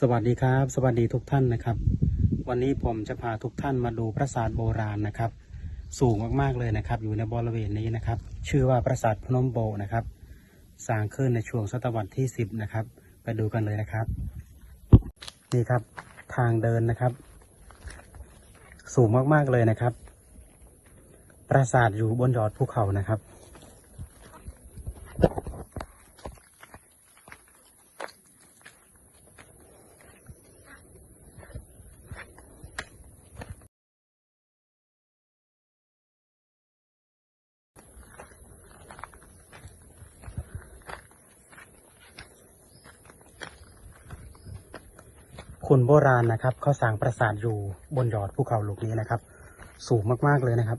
สวัสดีครับ สวัสดีทุกท่านนะครับ วันนี้ผมจะพาทุกท่านมาดูปราสาทโบราณนะครับ สูงมากๆเลยนะครับ อยู่ในบริเวณนี้นะครับ ชื่อว่าปราสาทพนมโบนะครับสร้างขึ้นในช่วงศตวรรษที่ 10 นะครับ ไปดูกันเลยนะครับ นี่ครับทางเดินนะครับ สูงมากๆเลยนะครับ ปราสาทอยู่บนยอดภูเขานะครับ คนโบราณนะครับเขาสร้างปราสาทอยู่บนยอดภูเขาลูกนี้นะครับ สูงมากๆเลยนะครับ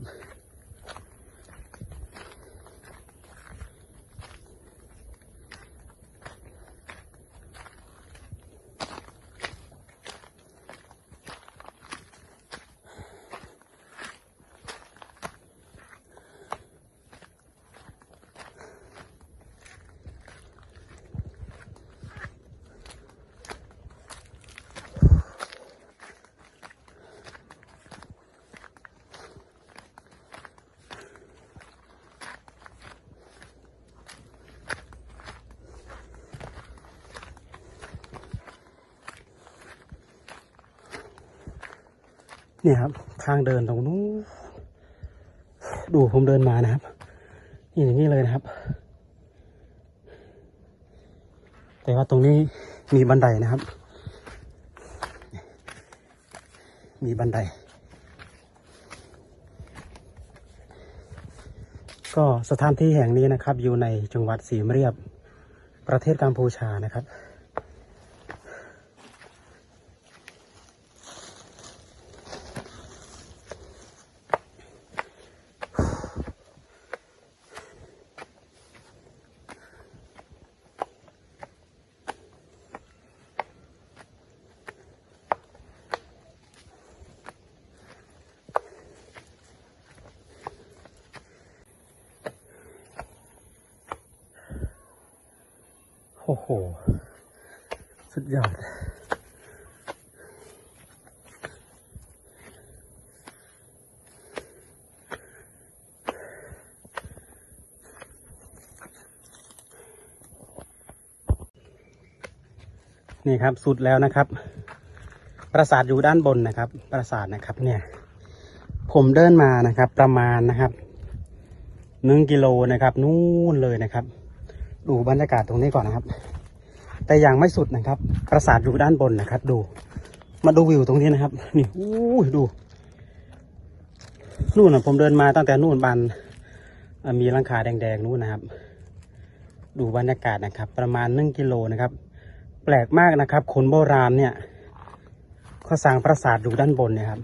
เนี่ยครับ ทางเดินตรงนู้นดูผมเดินมานะครับนี่อย่างนี้เลยนะครับ แต่ว่าตรงนี้มีบันไดนะครับ มีบันได ก็สถานที่แห่งนี้นะครับ อยู่ในจังหวัดสีมเรียบประเทศกัมพูชานะครับ โห สุดยอด นี่ครับ สุดแล้วนะครับ ปราสาทอยู่ด้านบนนะครับ ปราสาทนะครับเนี่ย ผมเดินมานะครับ ประมาณนะครับหนึ่งกิโลนะครับ นู่นเลยนะครับ ดูบรรยากาศตรงนี้ก่อนนะครับ แต่ยังไม่สุดนะครับ ปราสาทอยู่ด้านบนนะครับ ดู มาดูวิวตรงนี้นะครับ นี่อู้ดู นู่นนะผมเดินมาตั้งแต่นู่นบานมีหลังคาแดงๆนู่นนะครับ ดูบรรยากาศนะครับ ประมาณหนึ่งกิโลนะครับ แปลกมากนะครับ คนโบราณเนี่ยเขาสร้างปราสาทอยู่ด้านบนเนี่ยครับ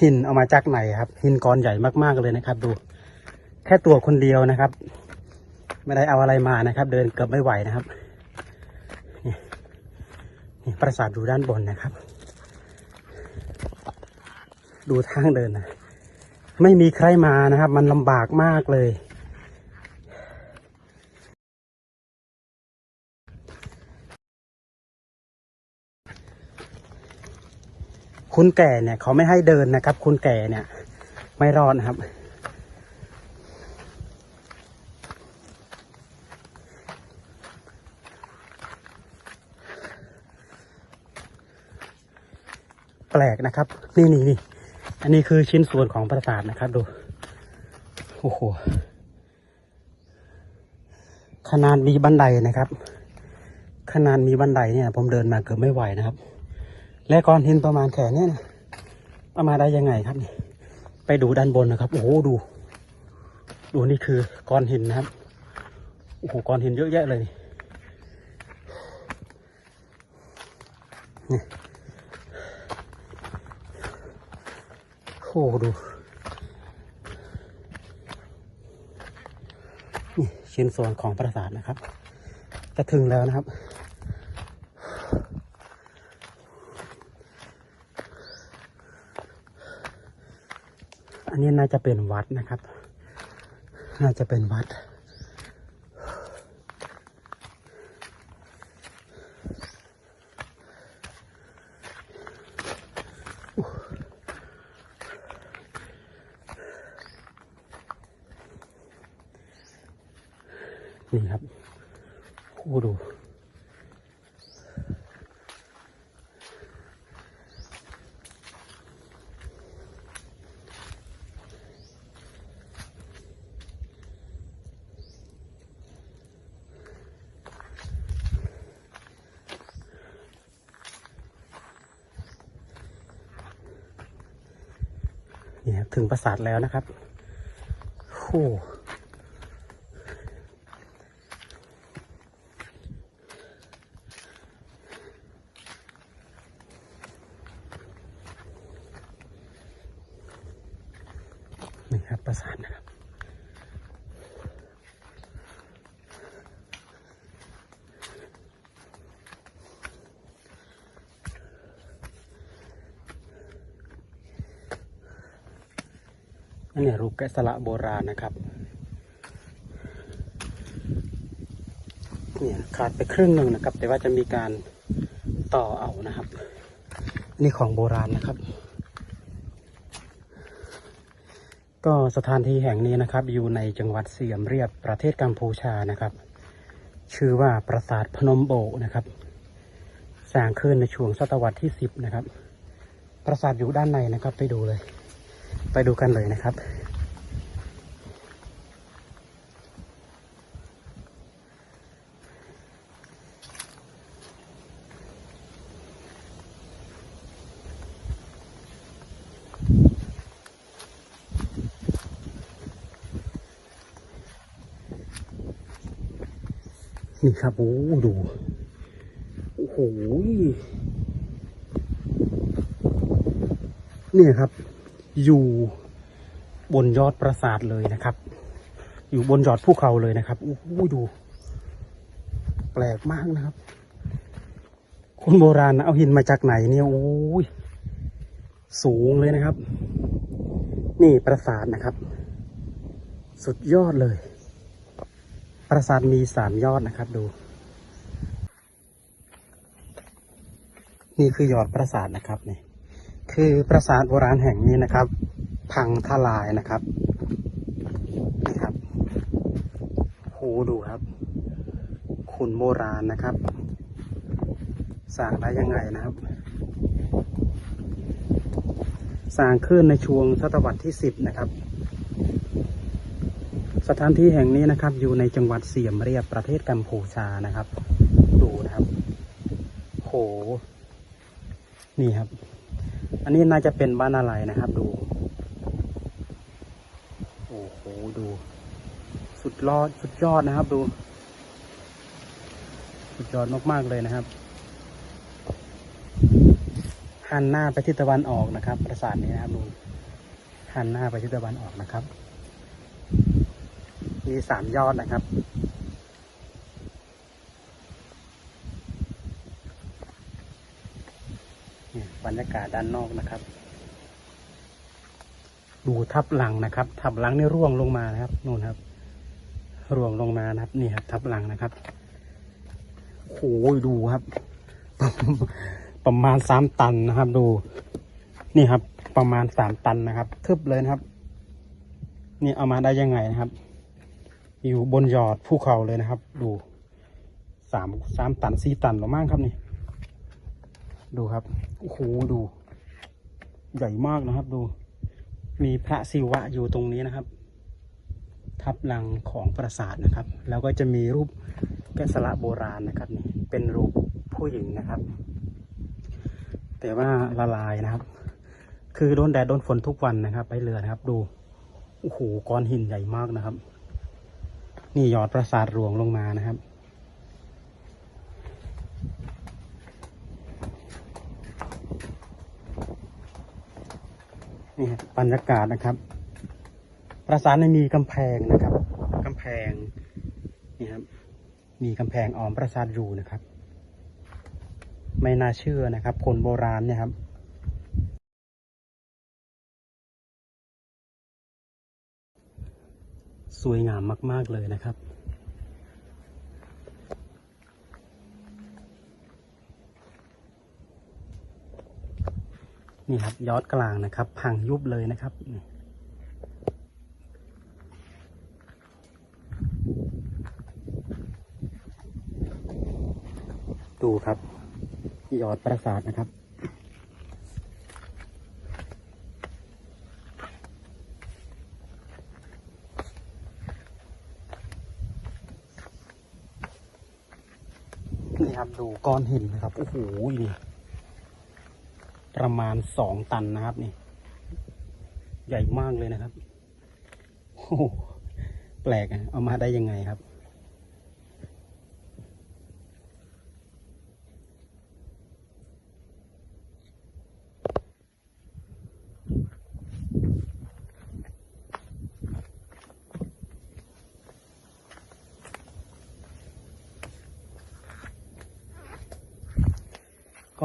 หินเอามาจากไหนครับ หินก้อนใหญ่มากๆเลยนะครับ ดู แค่ตัวคนเดียวนะครับ ไม่ได้เอาอะไรมานะครับ เดินเกือบไม่ไหวนะครับ ปราสาทอยู่ด้านบนนะครับ ดูทางเดินนะไม่มีใครมานะครับ มันลำบากมากเลย คุณแก่เนี่ย เขาไม่ให้เดินนะครับ คุณแก่เนี่ย ไม่รอดนะครับ ลกนะครับ นี่นี่นี่อันนี้คือชิ้นส่วนของปราสาทนะครับดูโอ้โหขนาดมีบันไดนะครับ ขนาดมีบันไดเนี่ย ผมเดินมาเกือบไม่ไหวนะครับ และก้อนหินประมาณแขนเนี่ยนะเอามาได้ยังไงครับนี่ไปดูด้านบนนะครับ โอ้โหดู ดูนี่คือก้อนหินนะครับโอ้โหก้อนหินเยอะแยะเลยนี่นี่ โอ้โหดูนี่ชิ้นส่วนของปราสาทนะครับ จะถึงแล้วนะครับ อันนี้น่าจะเป็นวัดนะครับ น่าจะเป็นวัด นี่ครับโอ้ดูนี่ครับถึงปราสาทแล้วนะครับโอ้ ปราสาทนะครับอันนี้รูปแกะสลักโบราณนะครับเนี่ยขาดไปครึ่งหนึ่งนะครับ แต่ว่าจะมีการต่อเอานะครับ นี่ของโบราณนะครับ ก็สถานที่แห่งนี้นะครับ อยู่ในจังหวัดเสียมเรียบประเทศกัมพูชานะครับ ชื่อว่าปราสาทพนมโบกนะครับ สร้างขึ้นในช่วงศตวรรษที่สิบนะครับ ปราสาทอยู่ด้านในนะครับ ไปดูเลย ไปดูกันเลยนะครับ นี่ครับโอ้ดู โอ้โหเนี่ยครับ อยู่บนยอดปราสาทเลยนะครับ อยู่บนยอดภูเขาเลยนะครับโอ้โหดู แปลกมากนะครับ คนโบราณนะเอาหินมาจากไหนเนี่ยโอ้ยสูงเลยนะครับ นี่ปราสาทนะครับ สุดยอดเลย ปราสาทมีสามยอดนะครับ ดู นี่คือยอดปราสาทนะครับนี่คือปราสาทโบราณแห่งนี้นะครับ พังทลายนะครับนี่ครับโหดูครับ ขุนโบราณนะครับสร้างได้ยังไงนะครับสร้างขึ้นในช่วงศตวรรษที่สิบนะครับ สถานที่แห่งนี้นะครับ อยู่ในจังหวัดเสียมเรียบประเทศกัมพูชานะครับ ดูนะครับ โห นี่ครับ อันนี้น่าจะเป็นบ้านอะไรนะครับ ดู โอ้โห ดู สุดยอด สุดยอดนะครับ ดู สุดยอดมากๆเลยนะครับหันหน้าไปทิศตะวันออกนะครับ ปราสาทนี้นะครับดูหันหน้าไปทิศตะวันออกนะครับ มีสามยอดนะครับ บรรยากาศด้านนอกนะครับ ดูทับหลังนะครับ ทับหลังนี่ร่วงลงมานะครับนู่นครับ ร่วงลงมานะครับ นี่ครับ ทับหลังนะครับโอ้ยดูครับ ประมาณสามตันนะครับ ดู นี่ครับ ประมาณสามตันนะครับ ทึบเลยนะครับ นี่เอามาได้ยังไงนะครับ อยู่บนยอดภูเขาเลยนะครับ ดูสามสามตันสี่ตันหรือมั้งครับนี่ ดูครับโอ้โหดู ใหญ่มากนะครับ ดู มีพระศิวะอยู่ตรงนี้นะครับ ทับหลังของปราสาทนะครับ แล้วก็จะมีรูปแกะสลักโบราณนะครับนี่เป็นรูปผู้หญิงนะครับ แต่ว่าละลายนะครับ คือโดนแดดโดนฝนทุกวันนะครับ ไปเรือนะครับ ดูโอ้โหก้อนหินใหญ่มากนะครับ นี่ยอดปราสาทหลวงลงมานะครับ นี่บรรยากาศนะครับ ปราสาทเนี่ยมีกำแพงนะครับกำแพงนี่ครับมีกำแพงอ้อมปราสาทอยู่นะครับ ไม่น่าเชื่อนะครับ คนโบราณเนี่ยครับ สวยงามมาก ๆ เลยนะครับ นี่ครับยอดกลางนะครับ พังยุบเลยนะครับดูครับยอดปราสาทนะครับ ครับดูก้อนหินนะครับโอ้โหนี่ประมาณสองตันนะครับนี่ ใหญ่มากเลยนะครับโอ้แปลกอะเอามาได้ยังไงครับ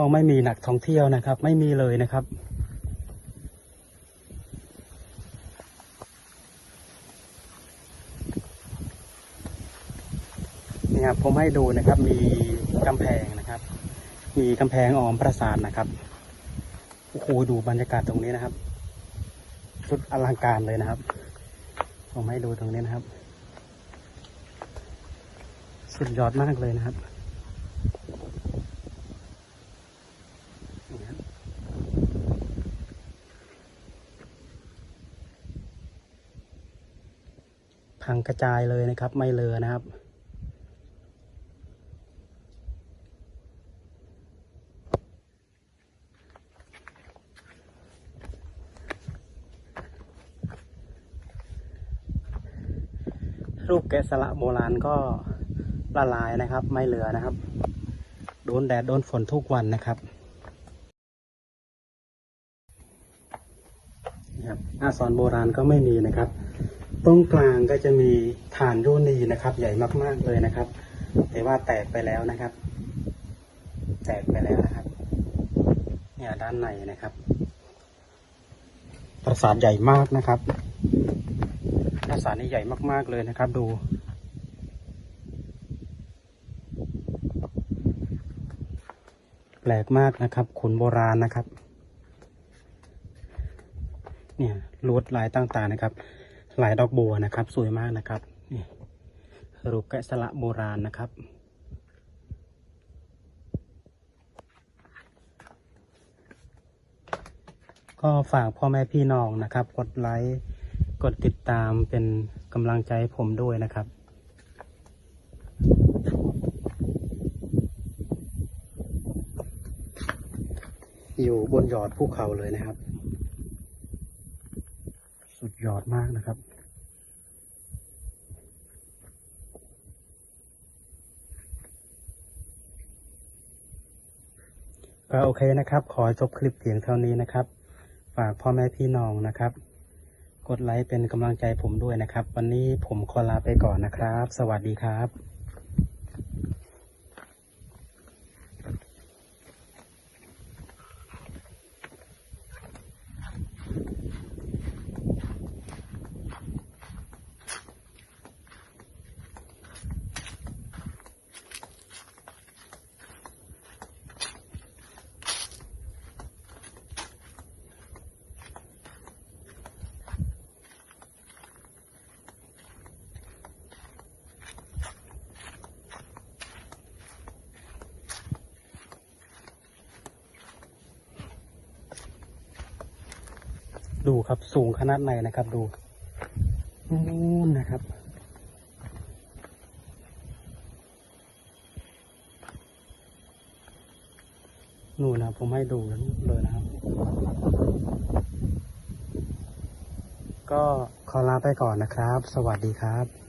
ก็ไม่มีนักท่องเที่ยวนะครับ ไม่มีเลยนะครับ นี่ครับผมให้ดูนะครับ มีกำแพงนะครับ มีกำแพงอ้อมปราสาทนะครับโอ้โหดูบรรยากาศตรงนี้นะครับ สุดอลังการเลยนะครับ ผมให้ดูตรงนี้นะครับ สุดยอดมากเลยนะครับนี่ครับพัง กระจายเลยนะครับ ไม่เลอนะครับ รูปแกะสลักโบราณก็ละลายนะครับ ไม่เหลือนะครับ โดนแดดโดนฝนทุกวันนะครับครับอาสรโบราณก็ไม่มีนะครับ ตรงกลางก็จะมีฐานโยนีนะครับ ใหญ่มากๆเลยนะครับ แต่ว่าแตกไปแล้วนะครับ แตกไปแล้วนะครับ เนี่ยด้านในนะครับ ปราสาทใหญ่มากนะครับปราสาทนี้ใหญ่มากๆเลยนะครับ ดูแปลกมากนะครับขุนโบราณนะครับ เนี่ยลวดลายต่างๆนะครับ ลายดอกบัวนะครับ สวยมากนะครับนี่รูปแกะสลักโบราณนะครับ ก็ฝากพ่อแม่พี่น้องนะครับ กดไลค์กดติดตามเป็นกำลังใจให้ผมด้วยนะครับอยู่บนยอดภูเขาเลยนะครับ ยอดมากนะครับ ก็โอเคนะครับ ขอจบคลิปเพียงเท่านี้นะครับ ฝากพ่อแม่พี่น้องนะครับ กดไลค์เป็นกำลังใจผมด้วยนะครับ วันนี้ผมขอลาไปก่อนนะครับ สวัสดีครับ ดูครับสูงขนาดไหนนะครับ ดูนู่นนะครับ นู่นนะผมให้ดูเลยนะครับ ก็ขอลาไปก่อนนะครับ สวัสดีครับ